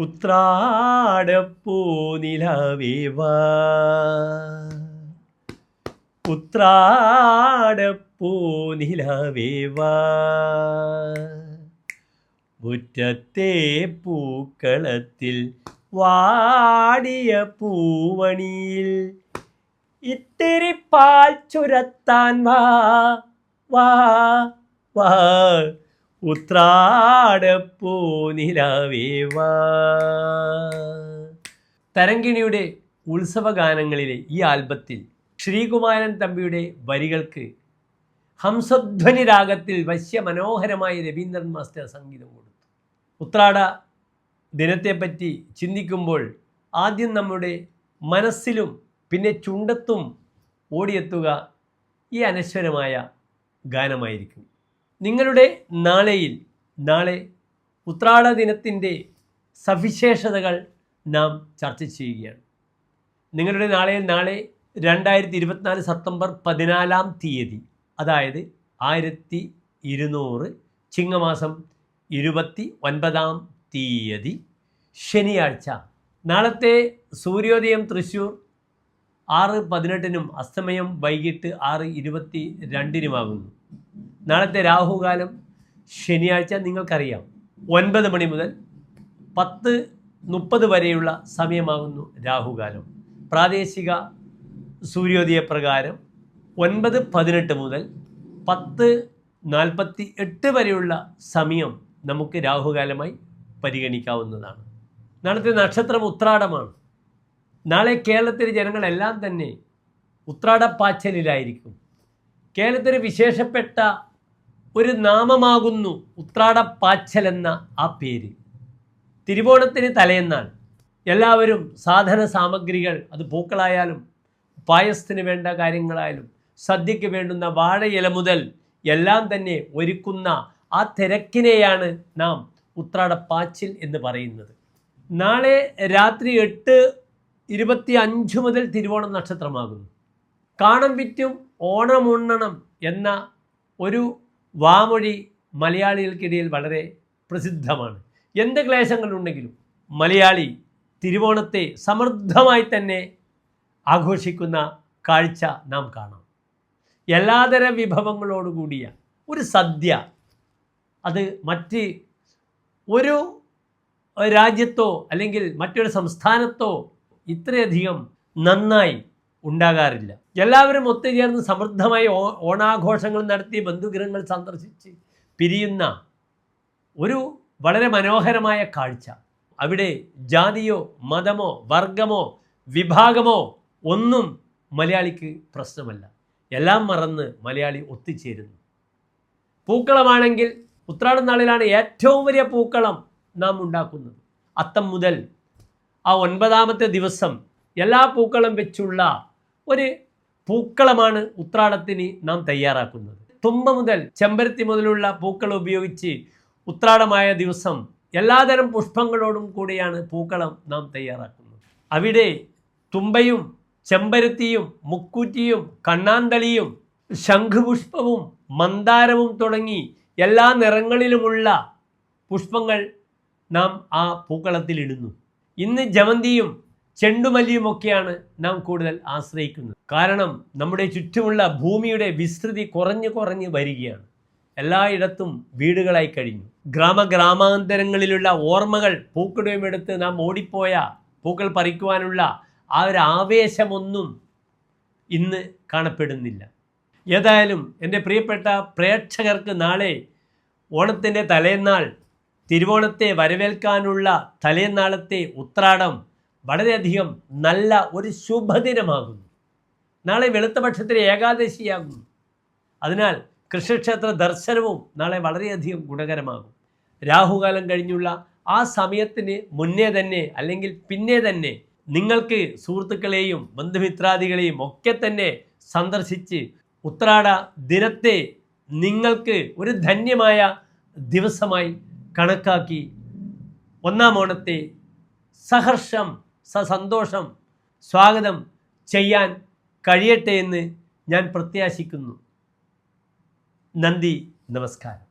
ഉത്രാടപ്പൂ നിലവേവാ. ഉത്രാടപ്പൂ നിലവേവാ. മുറ്റത്തെ പൂക്കളത്തിൽ വാടിയ പൂവണിയിൽ ഇത്തിരി പാൽ ചുരത്താൻ വാ വാ വാ. ഉത്രാടപ്പൂ നിലവേ വാ തരങ്കിണിയുടെ ഉത്സവഗാനങ്ങളിലെ ഈ ആൽബത്തിൽ ശ്രീകുമാരൻ തമ്പിയുടെ വരികൾക്ക് ഹംസധ്വനി രാഗത്തിൽ വശ്യ മനോഹരമായ രവീന്ദ്രൻ മാസ്റ്റർ സംഗീതം കൊടുത്തു. ഉത്രാട ദിനത്തെപ്പറ്റി ചിന്തിക്കുമ്പോൾ ആദ്യം നമ്മുടെ മനസ്സിലും പിന്നെ ചുണ്ടത്തും ഓടിയെത്തുക ഈ അനശ്വരമായ ഗാനമായിരിക്കും. നിങ്ങളുടെ നാളെയിൽ നാളെ ഉത്രാട ദിനത്തിന്റെ സവിശേഷതകൾ നാം ചർച്ച ചെയ്യുകയാണ്. നിങ്ങളുടെ നാളെ നാളെ രണ്ടായിരത്തി ഇരുപത്തിനാല് സെപ്റ്റംബർ പതിനാലാം തീയതി അതായത് ആയിരത്തി ഇരുന്നൂറ് ചിങ്ങമാസം ഇരുപത്തി ഒൻപതാം തീയതി ശനിയാഴ്ച. നാളത്തെ സൂര്യോദയം തൃശ്ശൂർ ആറ് പതിനെട്ടിനും അസ്തമയം വൈകിട്ട് ആറ് ഇരുപത്തി രണ്ടിനുമാകുന്നു നാളത്തെ രാഹുകാലം ശനിയാഴ്ച നിങ്ങൾക്കറിയാം. ഒൻപത് മണി മുതൽ പത്ത് മുപ്പത് വരെയുള്ള സമയമാകുന്നു രാഹുകാലം. പ്രാദേശിക സൂര്യോദയ പ്രകാരം ഒൻപത് പതിനെട്ട് മുതൽ പത്ത് നാൽപ്പത്തി എട്ട് വരെയുള്ള സമയം നമുക്ക് രാഹുകാലമായി പരിഗണിക്കാവുന്നതാണ്. നാളത്തെ നക്ഷത്രം ഉത്രാടമാണ്. നാളെ കേരളത്തിലെ ജനങ്ങളെല്ലാം തന്നെ ഉത്രാടപ്പാച്ചലിലായിരിക്കും. കേരളത്തിന് വിശേഷപ്പെട്ട ഒരു നാമമാകുന്നു ഉത്രാടപ്പാച്ചൽ എന്ന ആ പേര്. തിരുവോണത്തിന് തലയെന്നാൽ എല്ലാവരും സാധന സാമഗ്രികൾ അത് പൂക്കളായാലും പായസത്തിന് വേണ്ട കാര്യങ്ങളായാലും സദ്യയ്ക്ക് വേണ്ടുന്ന വാഴയില മുതൽ എല്ലാം തന്നെ ഒരുക്കുന്ന ആ തിരക്കിനെയാണ് നാം ഉത്രാടപ്പാച്ചിൽ എന്ന് പറയുന്നത്. നാളെ രാത്രി എട്ട് ഇരുപത്തി അഞ്ച് മുതൽ തിരുവോണം നക്ഷത്രമാകുന്നു. കാണം വിറ്റും ഓണമുണ്ണണം എന്ന ഒരു വാമൊഴി മലയാളികൾക്കിടയിൽ വളരെ പ്രസിദ്ധമാണ്. എന്ത് ക്ലേശങ്ങളുണ്ടെങ്കിലും മലയാളി തിരുവോണത്തെ സമൃദ്ധമായി തന്നെ ആഘോഷിക്കുന്ന കാഴ്ച നാം കാണാം. എല്ലാതര വിഭവങ്ങളോടുകൂടിയ ഒരു സദ്യ അത് മറ്റ് ഒരു രാജ്യത്തോ അല്ലെങ്കിൽ മറ്റൊരു സംസ്ഥാനത്തോ ഇത്രയധികം നന്നായി ഉണ്ടാകാറില്ല. എല്ലാവരും ഒത്തുചേർന്ന് സമൃദ്ധമായി ഓണാഘോഷങ്ങൾ നടത്തി ബന്ധുഗൃഹങ്ങൾ സന്ദർശിച്ച് പിരിയുന്ന ഒരു വളരെ മനോഹരമായ കാഴ്ച. അവിടെ ജാതിയോ മതമോ വർഗമോ വിഭാഗമോ ഒന്നും മലയാളിക്ക് പ്രശ്നമല്ല. എല്ലാം മറന്ന് മലയാളി ഒത്തുചേരുന്നു. പൂക്കളമാണെങ്കിൽ ഉത്രാടം നാളിലാണ് ഏറ്റവും വലിയ പൂക്കളം നാം ഉണ്ടാക്കുന്നത്. അത്തം മുതൽ ആ ഒൻപതാമത്തെ ദിവസം എല്ലാ പൂക്കളം വെച്ചുള്ള ഒരു പൂക്കളമാണ് ഉത്രാടത്തിന് നാം തയ്യാറാക്കുന്നത്. തുമ്പ മുതൽ ചെമ്പരത്തി മുതലുള്ള പൂക്കൾ ഉപയോഗിച്ച് ഉത്രാടമായ ദിവസം എല്ലാതരം പുഷ്പങ്ങളോടും കൂടിയാണ് പൂക്കളം നാം തയ്യാറാക്കുന്നത്. അവിടെ തുമ്പയും ചെമ്പരത്തിയും മുക്കൂറ്റിയും കണ്ണാന്തളിയും ശംഖുപുഷ്പവും മന്ദാരവും തുടങ്ങി എല്ലാ നിറങ്ങളിലുമുള്ള പുഷ്പങ്ങൾ നാം ആ പൂക്കളത്തിലിടുന്നു ഇന്ന് ജമന്തിയും ചെണ്ടുമല്ലിയുമൊക്കെയാണ് നാം കൂടുതൽ ആശ്രയിക്കുന്നത്. കാരണം നമ്മുടെ ചുറ്റുമുള്ള ഭൂമിയുടെ വിസ്തൃതി കുറഞ്ഞു കുറഞ്ഞ് വരികയാണ്. എല്ലായിടത്തും വീടുകളായി കഴിഞ്ഞു. ഗ്രാമഗ്രാമാന്തരങ്ങളിലുള്ള ഓർമ്മകൾ പൂക്കടയുമെടുത്ത് നാം ഓടിപ്പോയ പൂക്കൾ പറിക്കുവാനുള്ള ആ ഒരു ആവേശമൊന്നും ഇന്ന് കാണപ്പെടുന്നില്ല. ഏതായാലും എന്റെ പ്രിയപ്പെട്ട പ്രേക്ഷകർക്ക് നാളെ ഓണത്തിന്റെ തലേന്നാൾ തിരുവോണത്തെ വരവേൽക്കാനുള്ള തലേന്നാളത്തെ ഉത്രാടം വളരെയധികം നല്ല ഒരു ശുഭദിനമാകുന്നു. നാളെ വെളുത്ത പക്ഷത്തിന് ഏകാദശിയാകുന്നു അതിനാൽ കൃഷ്ണക്ഷേത്ര ദർശനവും നാളെ വളരെയധികം ഗുണകരമാകും. രാഹുകാലം കഴിഞ്ഞുള്ള ആ സമയത്തിന് മുന്നേ തന്നെ അല്ലെങ്കിൽ പിന്നെ തന്നെ നിങ്ങൾക്ക് സുഹൃത്തുക്കളെയും ബന്ധുമിത്രാദികളെയും ഒക്കെ തന്നെ സന്ദർശിച്ച് ഉത്രാട ദിനത്തെ നിങ്ങൾക്ക് ഒരു ധന്യമായ ദിവസമായി കണക്കാക്കി ഒന്നാം ഓണത്തെ സഹർഷം സസന്തോഷം സ്വാഗതം ചെയ്യാൻ കഴിയട്ടെ എന്ന് ഞാൻ പ്രത്യാശിക്കുന്നു. നന്ദി നമസ്കാരം.